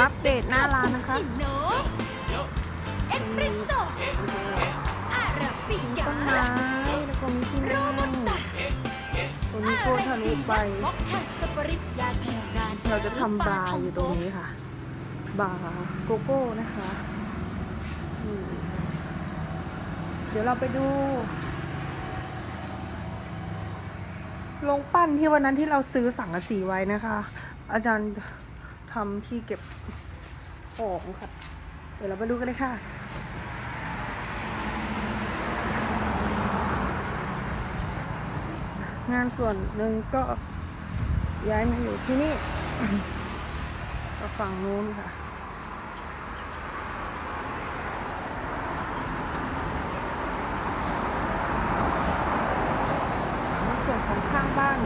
อัปเดตหน้าร้านนะคะ เอสเปรสโซ่อาราบิกาต้นไม้แล้วก็มีที่โรนั่งบัสต้าตัวนี้โคตรทะลุไป มอกคนสปริตยาแข่งานเราจะทำบาร์อยู่ตรงนี้ค่ะ บาร์โกโก้นะคะนี่เดี๋ยวเราไปดู ลงปั้นที่วันนั้นที่เราซื้อสังกะสีไว้นะคะ อาจารย์ ทำที่เก็บของค่ะ เดี๋ยวเราไปดูกันเลยค่ะงานส่วนหนึ่งก็ย้ายมาอยู่ที่นี่ฝั่งนู้นค่ะ ส่วนของข้างบ้าน